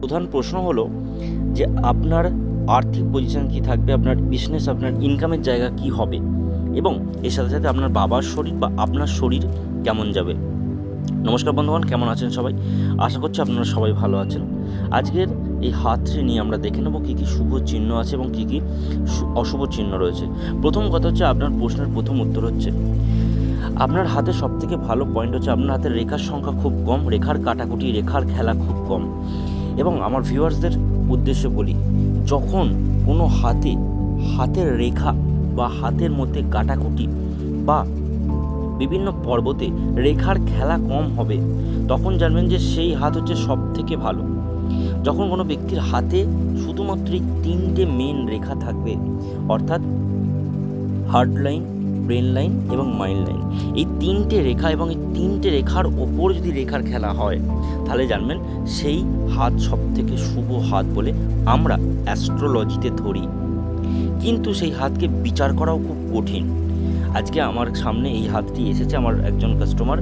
প্রধান প্রশ্ন হলো যে আপনার আর্থিক পজিশন কি থাকবে, আপনার বিজনেস আপনার ইনকামের জায়গা কি হবে? এবং এর সাথে সাথে আপনার বাবার শরীর বা আপনার শরীর কেমন যাবে? নমস্কার বন্ধুগণ, কেমন আছেন সবাই? আশা করছি আপনারা সবাই ভালো আছেন। আজকের এই হাতটি নিয়ে আমরা দেখে নেব কী কী শুভ চিহ্ন আছে এবং কী কী অশুভ চিহ্ন রয়েছে। প্রথম কথা হচ্ছে আপনার প্রশ্নের প্রথম উত্তর হচ্ছে, আপনার হাতে সবথেকে ভালো পয়েন্ট হচ্ছে আপনার হাতের রেখার সংখ্যা খুব কম, রেখার কাটাকুটি, রেখার খেলা খুব কম। এবং আমার ভিউয়ার্সদের উদ্দেশ্যে বলি, যখন কোনো হাতে হাতের রেখা বা হাতের মধ্যে কাটাকুটি বা বিভিন্ন পর্বতে রেখার খেলা কম হবে, তখন জানবেন যে সেই হাত হচ্ছে সব থেকে ভালো। যখন কোনো ব্যক্তির হাতে শুধুমাত্র তিনটে মেন রেখা থাকবে, অর্থাৎ হার্ড লাইন ব্রেন লাইন এবং মাইন্ড লাইন এই তিনটে রেখা এবং এই তিনটে রেখার ওপর যদি রেখার খেলা হয়, তাহলে জানবেন সেই হাত সব থেকে শুভ হাত বলে আমরা অ্যাস্ট্রোলজিতে ধরি। কিন্তু সেই হাতকে বিচার করাও খুব কঠিন। আজকে আমার সামনে এই হাতটি এসেছে আমার একজন কাস্টমার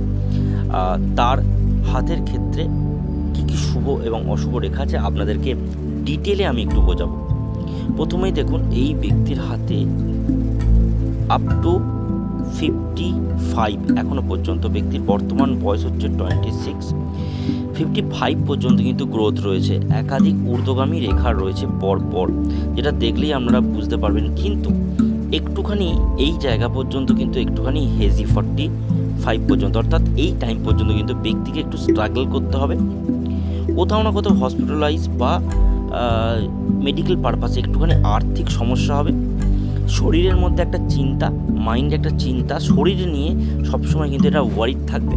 তার হাতের ক্ষেত্রে কী কী শুভ এবং অশুভ রেখা আছে আপনাদেরকে ডিটেলে আমি একটু বোঝাবো। প্রথমেই দেখুন, এই ব্যক্তির হাতে আপ টু ফিফটি ফাইভ এখনও পর্যন্ত ব্যক্তির বর্তমান বয়স হচ্ছে টোয়েন্টি সিক্স ফিফটি ফাইভ পর্যন্ত কিন্তু গ্রোথ রয়েছে। একাধিক ঊর্ধ্বগামী রেখা রয়েছে পর পর যেটা দেখলেই আমরা বুঝতে পারবেন। কিন্তু একটুখানি এই জায়গা পর্যন্ত কিন্তু একটুখানি হেজি ফর্টি ফাইভ পর্যন্ত, অর্থাৎ এই টাইম পর্যন্ত কিন্তু ব্যক্তিকে একটু স্ট্রাগল করতে হবে। কোথাও না কোথাও হসপিটালাইজ বা মেডিকেল পারপাসে একটুখানি আর্থিক সমস্যা হবে। শরীরের মধ্যে একটা চিন্তা মাইন্ডে একটা চিন্তা, শরীর নিয়ে সবসময় কিন্তু এটা ওয়ারিড থাকবে।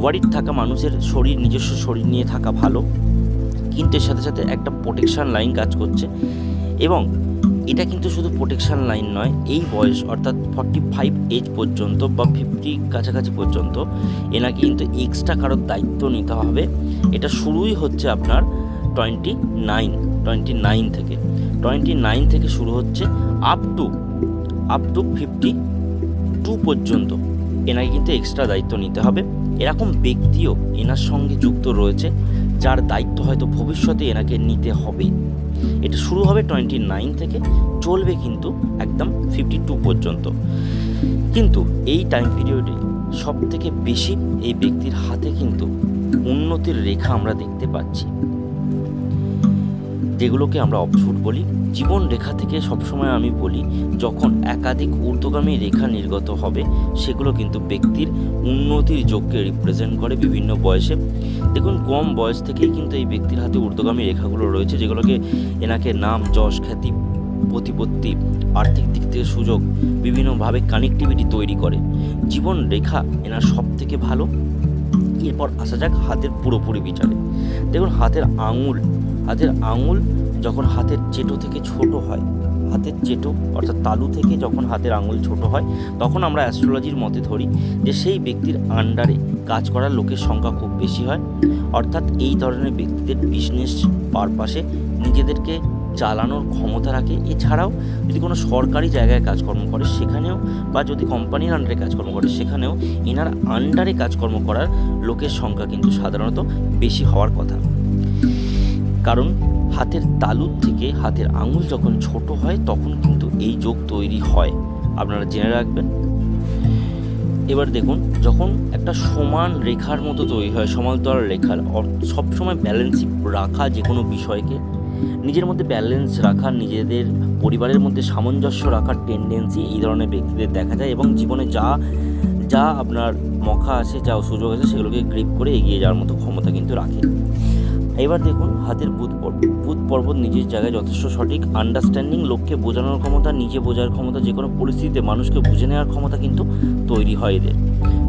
ওয়ারিড থাকা মানুষের শরীর, নিজস্ব শরীর নিয়ে থাকা ভালো, কিন্তু এর সাথে সাথে একটা প্রোটেকশান লাইন কাজ করছে এবং এটা কিন্তু শুধু প্রোটেকশান লাইন নয়, এই বয়স অর্থাৎ ফর্টি ফাইভ এজ পর্যন্ত বা ফিফটি কাছাকাছি পর্যন্ত এনাকে কিন্তু এক্সট্রা কারোর দায়িত্ব নিতে হবে। এটা শুরুই হচ্ছে আপনার টোয়েন্টি নাইন টোয়েন্টি নাইন থেকে। টোয়েন্টি নাইন থেকে শুরু হচ্ছে up to up to fifty two পর্যন্ত। এনাকে কিন্তু এক্সট্রা দায়িত্ব নিতে হবে। এরকম ব্যক্তিও এনার সঙ্গে যুক্ত রয়েছে, যার দায়িত্ব হয়তো ভবিষ্যতে এনাকে নিতে হবে। এটা শুরু হবে টোয়েন্টি নাইন থেকে, চলবে কিন্তু একদম ফিফটি টু পর্যন্ত। কিন্তু এই টাইম পিরিয়ডে সব থেকে বেশি এই ব্যক্তির হাতে কিন্তু উন্নতির রেখা আমরা দেখতে পাচ্ছি। যেগুলোকে আমরা অপশুট বলি, জীবন রেখা থেকে সবসময় আমি বলি, যখন একাধিক ঊর্ধ্বগামী রেখা নির্গত হবে, সেগুলো কিন্তু ব্যক্তির উন্নতির যোগকে রিপ্রেজেন্ট করে বিভিন্ন বয়সে। দেখুন, কম বয়স থেকেই কিন্তু এই ব্যক্তির হাতে ঊর্ধ্বগামী রেখাগুলো রয়েছে, যেগুলোকে এনাকে নাম, যশ, খ্যাতি, প্রতিপত্তি, আর্থিক দিক থেকে সুযোগ, বিভিন্নভাবে কানেক্টিভিটি তৈরি করে। জীবন রেখা এনার সব থেকে ভালো। এরপর আসা যাক হাতের পুরোপুরি বিচারে। দেখুন, হাতের আঙুল হাতের আঙুল যখন হাতের চেটো থেকে ছোট হয়, হাতের চেটো অর্থাৎ তালু থেকে যখন হাতের আঙুল ছোট হয়, তখন আমরা অ্যাস্ট্রোলজির মতে ধরি যে সেই ব্যক্তির আন্ডারে কাজ করার লোকের সংখ্যা খুব বেশি হয়। অর্থাৎ এই ধরনের ব্যক্তিদের বিজনেস পারপাসে নিজেদেরকে চালানোর ক্ষমতা রাখে। এছাড়াও যদি কোনো সরকারি জায়গায় কাজকর্ম করে, সেখানেও বা যদি কোম্পানির আন্ডারে কাজকর্ম করে, সেখানেও এনার আন্ডারে কাজকর্ম করার লোকের সংখ্যা কিন্তু সাধারণত বেশি হওয়ার কথা। কারণ হাতের তালুর থেকে হাতের আঙুল যখন ছোট হয়, তখন কিন্তু এই যোগ তৈরি হয়। আপনারা জেনে রাখবেন। এবার দেখুন, যখন একটা সমান রেখার মতো তৈরি হয়, সমান্তরাল রেখার সবসময় ব্যালেন্সই রাখা যে কোনো বিষয়কে, নিজের মধ্যে ব্যালেন্স রাখা, নিজেদের পরিবারের মধ্যে সামঞ্জস্য রাখার টেন্ডেন্সি এই ধরনের ব্যক্তিদের দেখা যায় এবং জীবনে যা যা আপনার মখা আছে, যা সুযোগ আছে, সেগুলোকে গ্রিপ করে এগিয়ে যাওয়ার মতো ক্ষমতা কিন্তু রাখে। এবার দেখুন, হাতের বুধ পর্বত বুধ পর্বত নিজের জায়গায় যথেষ্ট সঠিক। আন্ডারস্ট্যান্ডিং লোককে বোঝানোর ক্ষমতা, নিজে বোঝার ক্ষমতা যে কোনো পরিস্থিতিতে মানুষকে বুঝে নেওয়ার ক্ষমতা কিন্তু তৈরি হয় এদের।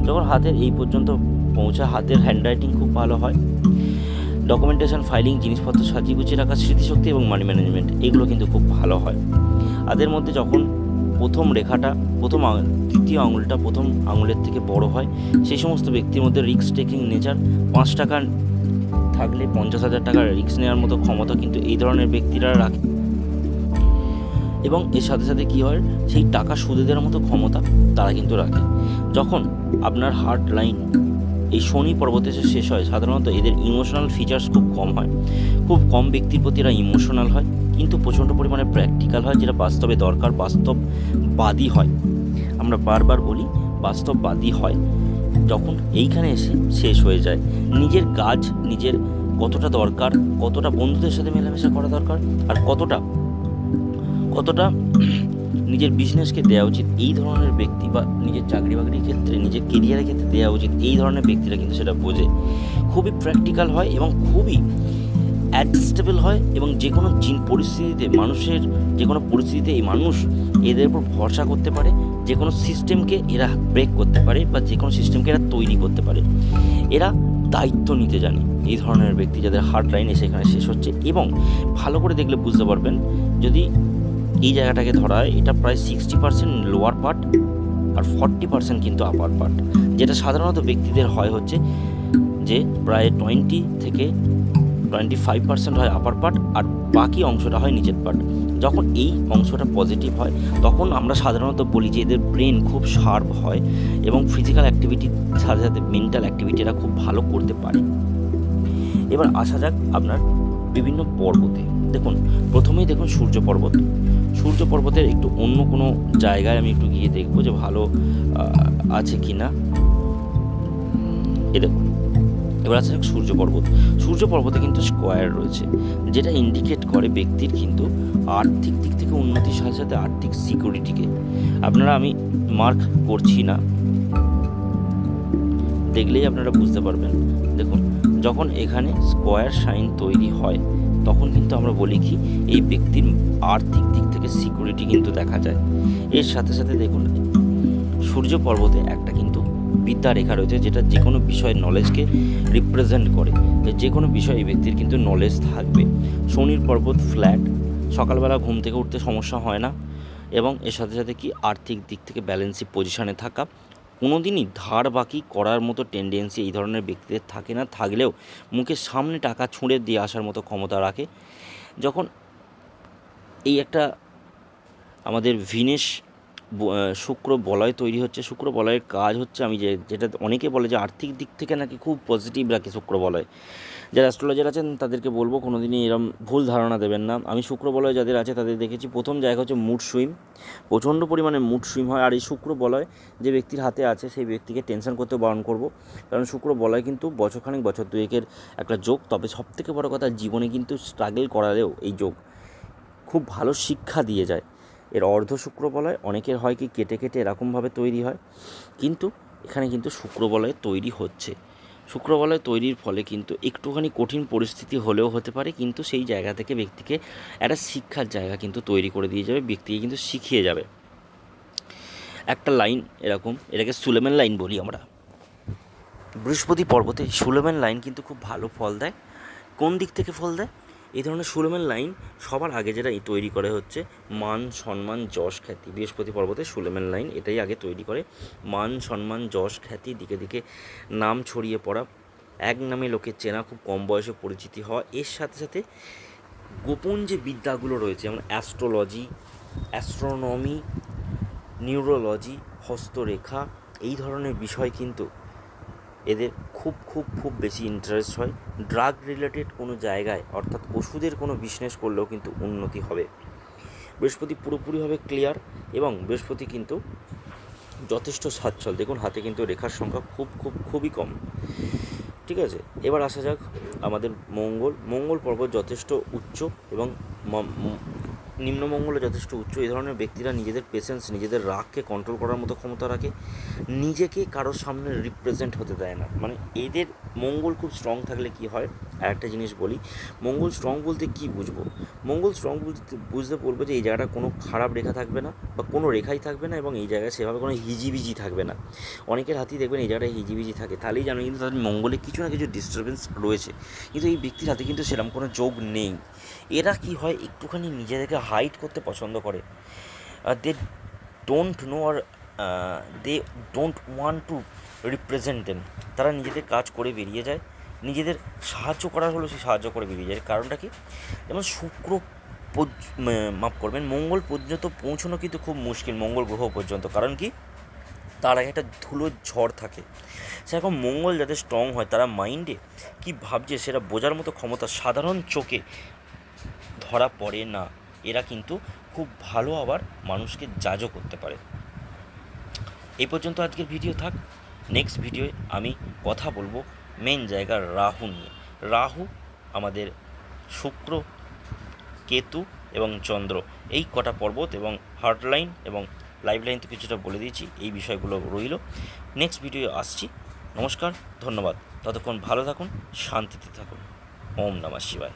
যখন হাতের এই পর্যন্ত পৌঁছা, হাতের হ্যান্ডরাইটিং খুব ভালো হয়। ডকুমেন্টেশন ফাইলিং জিনিসপত্র সাজিয়ে গুছিয়ে রাখা, স্মৃতিশক্তি এবং মানি ম্যানেজমেন্ট এগুলো কিন্তু খুব ভালো হয়। তাদের মধ্যে যখন প্রথম রেখাটা, প্রথম তৃতীয় আঙুলটা প্রথম আঙুলের থেকে বড় হয়, সেই সমস্ত ব্যক্তির মধ্যে রিস্ক টেকিং নেচার পাঁচ টাকা থাকলে পঞ্চাশ হাজার টাকার রিস্ক নেওয়ার মতো ক্ষমতা কিন্তু এই ধরনের ব্যক্তিরা রাখে। এবং এর সাথে সাথে কী হয়, সেই টাকা সুদে দেওয়ার মতো ক্ষমতা তারা কিন্তু রাখে। যখন আপনার হার্ট লাইন এই শনি পর্বতে এসে শেষ হয়, সাধারণত এদের ইমোশনাল ফিচার্স খুব কম হয়। খুব কম ব্যক্তির প্রতি এরা ইমোশনাল হয়, কিন্তু প্রচণ্ড পরিমাণে প্র্যাকটিক্যাল হয়, যেটা বাস্তবে দরকার, বাস্তববাদী হয়। আমরা বারবার বলি, বাস্তববাদী হয়। যখন এইখানে এসে শেষ হয়ে যায়, নিজের কাজ, নিজের কতটা দরকার, কতটা বন্ধুদের সাথে মেলামেশা করা দরকার, আর কতটা কতটা নিজের বিজনেসকে দেওয়া উচিত এই ধরনের ব্যক্তি বা নিজের চাকরি বাকরির ক্ষেত্রে, নিজের কেরিয়ারের ক্ষেত্রে দেওয়া উচিত এই ধরনের ব্যক্তিরা কিন্তু সেটা বোঝে। খুবই প্র্যাকটিক্যাল হয় এবং খুবই অ্যাডজাস্টেবল হয় এবং যে কোনো পরিস্থিতিতে, মানুষের যে কোনো পরিস্থিতিতে এই মানুষ এদের উপর ভরসা করতে পারে যে কোনো সিস্টেমকে এরা ব্রেক করতে পারে বা যে কোনো সিস্টেমকে এরা তৈরি করতে পারে। এরা দায়িত্ব নিতে জানে, এই ধরনের ব্যক্তি যাদের হার্ড লাইন এসে এখানে শেষ হচ্ছে এবং ভালো করে দেখলে বুঝতে পারবেন, যদি এই জায়গাটাকে ধরা হয়, এটা প্রায় সিক্সটি পার্সেন্ট লোয়ার পার্ট আর ফর্টি পার্সেন্ট কিন্তু আপার পার্ট যেটা সাধারণত ব্যক্তিদের হয় হচ্ছে যে প্রায় টোয়েন্টি থেকে টোয়েন্টি ফাইভ পার্সেন্ট হয় আপার পার্ট আর বাকি অংশটা হয় নিচের পার্ট যখন এই অংশটা পজিটিভ হয়, তখন আমরা সাধারণত বলি যে এদের ব্রেন খুব শার্প হয় এবং ফিজিক্যাল অ্যাক্টিভিটির সাথে সাথে মেন্টাল অ্যাক্টিভিটি এরা খুব ভালো করতে পারে। এবার আসা যাক আপনার বিভিন্ন পর্বতে। দেখুন, প্রথমেই দেখুন সূর্য পর্বত। সূর্য পর্বতের একটু অন্য কোনো জায়গায় আমি একটু গিয়ে দেখব যে ভালো আছে কি না এ দেখুন এবার আছে সূর্য পর্বত। সূর্য পর্বতে কিন্তু স্কোয়ার রয়েছে, যেটা ইন্ডিকেট করে ব্যক্তির কিন্তু আর্থিক দিক থেকে উন্নতির সাথে সাথে আর্থিক সিকিউরিটিকে আপনারা আমি মার্ক করছি না। দেখলেই আপনারা বুঝতে পারবেন। দেখুন, যখন এখানে স্কোয়ার সাইন তৈরি হয়, তখন কিন্তু আমরা বলি কি, এই ব্যক্তির আর্থিক দিক থেকে সিকিউরিটি কিন্তু দেখা যায়। এর সাথে সাথে দেখুন, সূর্য পর্বতে একটা কিন্তু বিদ্যা রেখা রয়েছে, যেটা যে কোনো বিষয়ের নলেজকে রিপ্রেজেন্ট করে। যে কোনো বিষয়ে এই ব্যক্তির কিন্তু নলেজ থাকবে। শনির পর্বত ফ্ল্যাট সকালবেলা ঘুম থেকে উঠতে সমস্যা হয় না এবং এর সাথে সাথে কি আর্থিক দিক থেকে ব্যালেন্সি পজিশনে থাকা। কোনোদিনই ধার বাকি করার মতো টেন্ডেন্সি এই ধরনের ব্যক্তিদের থাকে না। থাকলেও মুখের সামনে টাকা ছুঁড়ে দিয়ে আসার মতো ক্ষমতা রাখে। যখন এই একটা আমাদের ভিনেশ শুক্র বলয় তৈরি হচ্ছে। শুক্র বলয়ের কাজ হচ্ছে আমি যে, যেটা অনেকে বলে যে আর্থিক দিক থেকে নাকি খুব পজিটিভ রাখে শুক্র বলয়। যারা অ্যাস্ট্রোলজার আছেন তাদেরকে বলব কোনো দিনই এরম ভুল ধারণা দেবেন না। আমি শুক্র বলয় যাদের আছে তাদের দেখেছি, প্রথম জায়গা হচ্ছে মুড সুইম। প্রচণ্ড পরিমাণে মুড সুইম হয়। আর এই শুক্র বলয় যে ব্যক্তির হাতে আছে সেই ব্যক্তিকে টেনশন করতে বারণ করব। কারণ শুক্র বলয় কিন্তু বছরখানেক, বছর দুয়েকের একটা যোগ। তবে সবথেকে বড় কথা, জীবনে কিন্তু স্ট্রাগল করালেও এই যোগ খুব ভালো শিক্ষা দিয়ে যায়। এর অর্ধ শুক্র বলয় অনেকের হয় কি কেটে কেটে এরকমভাবে তৈরি হয়, কিন্তু এখানে কিন্তু শুক্র বলয় তৈরি হচ্ছে। শুক্র বলয় তৈরির ফলে কিন্তু একটুখানি কঠিন পরিস্থিতি হলেও হতে পারে, কিন্তু সেই জায়গা থেকে ব্যক্তিকে একটা শিক্ষার জায়গা কিন্তু তৈরি করে দিয়ে যাবে, ব্যক্তিকে কিন্তু শিখিয়ে যাবে। একটা লাইন এরকম, এটাকে সুলেমান লাইন বলি আমরা। বৃহস্পতি পর্বতে সুলেমান লাইন কিন্তু খুব ভালো ফল দেয়। কোন দিক থেকে ফল দেয়? এই ধরনের সুলেমান লাইন সবার আগে যেটা তৈরি করে হচ্ছে মান, সম্মান, যশ, খ্যাতি। বৃহস্পতি পর্বতে সুলেমান লাইন এটাই আগে তৈরি করে। মান, সম্মান, যশ, খ্যাতি, দিকে দিকে নাম ছড়িয়ে পড়া। এক নামে লোকের চেনা, খুব কম বয়সে পরিচিতি হওয়া। এর সাথে সাথে গোপন যে বিদ্যাগুলো রয়েছে, যেমন অ্যাস্ট্রোলজি, অ্যাস্ট্রোনমি, নিউরোলজি, হস্তরেখা, এই ধরনের বিষয় কিন্তু এদের খুব খুব খুব বেশি ইন্টারেস্ট হয়। ড্রাগ রিলেটেড কোনো জায়গায়, অর্থাৎ ওষুধের কোনো বিজনেস করলেও কিন্তু উন্নতি হবে। বৃহস্পতি পুরোপুরিভাবে ক্লিয়ার এবং বৃহস্পতি কিন্তু যথেষ্ট সচ্ছল দেখুন, হাতে কিন্তু রেখার সংখ্যা খুব খুব, খুবই কম। ঠিক আছে? এবার আসা যাক আমাদের মঙ্গল। মঙ্গল পর্বত যথেষ্ট উচ্চ এবং নিম্নমঙ্গলে যথেষ্ট উচ্চ। এই ধরনের ব্যক্তিরা নিজেদের পেশেন্স নিজেদের রাগকে কন্ট্রোল করার মতো ক্ষমতা রাখে। নিজেকে কারোর সামনে রিপ্রেজেন্ট হতে দেয় না। মানে এদের মঙ্গল খুব স্ট্রং থাকলে কি হয়? আর একটা জিনিস বলি, মঙ্গল স্ট্রং বলতে কি বুঝব? মঙ্গল স্ট্রং বলতে, বুঝতে বলব যে এই জায়গাটা কোনো খারাপ রেখা থাকবে না বা কোনো রেখাই থাকবে না এবং এই জায়গায় সেভাবে কোনো হিজিবিজি থাকবে না। অনেকের হাতেই দেখবেন এই জায়গাটায় হিজিবিজি থাকে, তাহলেই জানো কিন্তু তাদের মঙ্গলে কিছু না কিছু ডিস্টারবেন্স রয়েছে। কিন্তু এই ব্যক্তির হাতে কিন্তু সেরকম কোনো যোগ নেই। এরা কি হয়, একটুখানি নিজেদেরকে হাইড করতে পছন্দ করে। They don't know R they don't want to represent them তারা নিজেদের কাজ করে বেরিয়ে যায়। নিজেদের সাহায্য করার হলেও সে সাহায্য করে বেরিয়ে যায়। কারণটা কি? যেমন শুক্র মাফ করবেন, মঙ্গল পর্যন্ত পৌঁছানো কিন্তু খুব মুশকিল মঙ্গল গ্রহ পর্যন্ত। কারণ কি? তার আগে একটা ধুলোর ঝড় থাকে। সেরকম মঙ্গল যাতে স্ট্রং হয়, তারা মাইন্ডে কী ভাবছে সেটা বোঝার মতো ক্ষমতা সাধারণ চোখে ধরা পড়ে না। এরা কিন্তু খুব ভালো আবার মানুষকে জাজও করতে পারে। এই পর্যন্ত আজকের ভিডিও থাক। নেক্সট ভিডিওয়ে আমি কথা বলব। মেন জায়গা রাহু নিয়ে। রাহু আমাদের শুক্র, কেতু এবং চন্দ্র। এই কটা পর্বত এবং হার্টলাইন এবং লাইফ লাইন তো কিছুটা বলে দিয়েছি, এই বিষয়গুলো রইল। নেক্সট ভিডিও আসছি। নমস্কার, ধন্যবাদ। ততক্ষণ ভালো থাকুন, শান্তিতে থাকুন। ওম নমঃ শিবায়।